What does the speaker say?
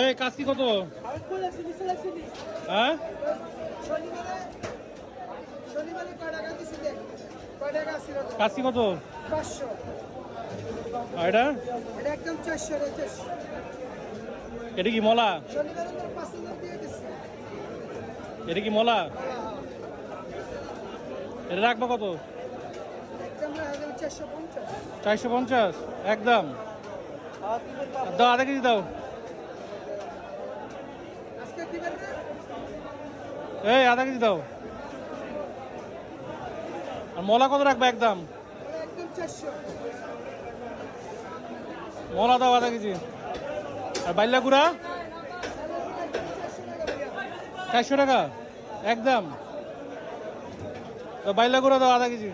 এই কত আছি নিচে লাগছিলি হ্যাঁ কাশি কত? এটা? কি মলা? এটা কি মলা? এটা রাখব কত? চারশো পঞ্চাশ একদম। দাও, আধা কেজি দাও। এই, আধা কেজি দাও। আর মলা কত রাখবে একদম? মলা দাও আধা কেজি। আর বাইল্লা গুড়া? চারশো টাকা। একদম। বাইল্লা গুড়া দাও আধা কেজি।